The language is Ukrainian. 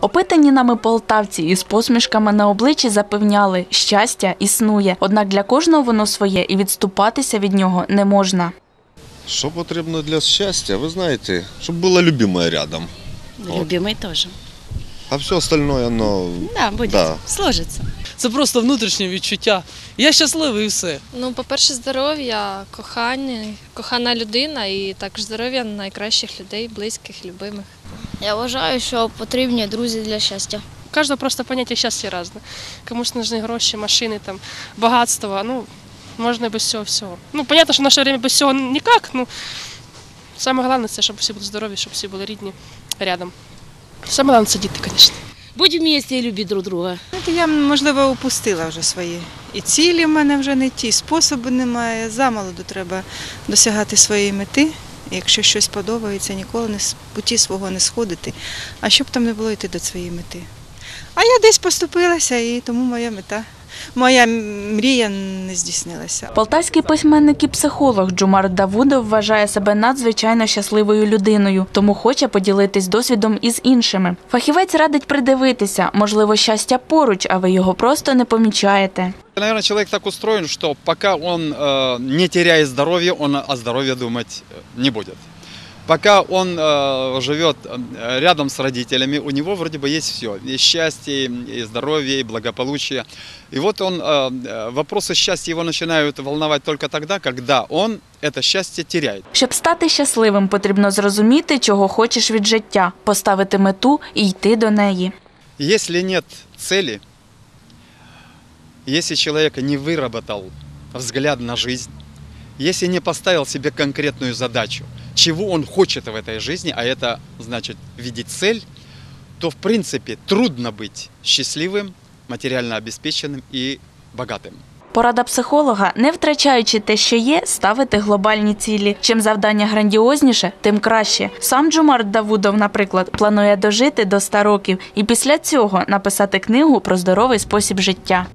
Опитані нами полтавці із посмішками на обличчі запевняли, щастя існує, однак для кожного воно своє і відступатися від нього не можна. Що потрібно для щастя? Ви знаєте, щоб була любимая рядом. Любимый тоже. А все остальное, оно... Да, будет. Да. Сложится. Це просто внутрішнє відчуття. Я щасливий і все. Ну, по-перше, здоров'я, кохання, кохана людина і також здоров'я найкращих людей, близьких, любимих. Я вважаю, що потрібні друзі для щастя. У каждого просто понятие счастья разное. Комусь нужны гроши, машины, там, богатство. Ну, можно и без всего всего. Ну, понятно, что в наше время без всего никак. Ну, самое главное, це, щоб всі були здорові, щоб всі були рідні рядом. Саме головне це діти, звісно. Будь вместе и любить друг друга. Знаєте, Я, можливо, упустила вже свої. І цілі в мене вже не ті, способу немає. Замолоду треба досягати своєї мети. Якщо щось подобається, ніколи не з путі свого не сходити. А щоб там не було йти до своєї мети. А я десь поступилася, і тому моя мета, моя мрія не здійснилася. Полтавський письменник і психолог Джумар Давудов вважає себе надзвичайно щасливою людиною, тому хоче поділитись досвідом із іншими. Фахівець радить придивитися, можливо, щастя поруч, а ви його просто не помічаєте. Наверное, человек так устроен, что пока он э, не теряет здоровье, он о здоровье думать э, не будет. Пока он э, живет э, рядом с родителями, у него вроде бы есть все. И счастье, и здоровье, и благополучие. И вот он, э, э, вопросы счастья его начинают волновать только тогда, когда он это счастье теряет. Щоб стати щасливим, потрібно зрозуміти, чого хочеш від життя, поставити мету і йти до неї. Если нет цели, если человек не выработал взгляд на жизнь, если не поставил себе конкретную задачу, чего он хочет в этой жизни, а это значит видеть цель, то в принципе трудно быть счастливым, материально обеспеченным и богатым. Порада психолога, не втрачаючи те, що є, ставити глобальні цілі. Чим завдання грандіозніше, тим краще. Сам Джумар Давудов, наприклад, планує дожити до 100 років і після цього написати книгу про здоровий спосіб життя.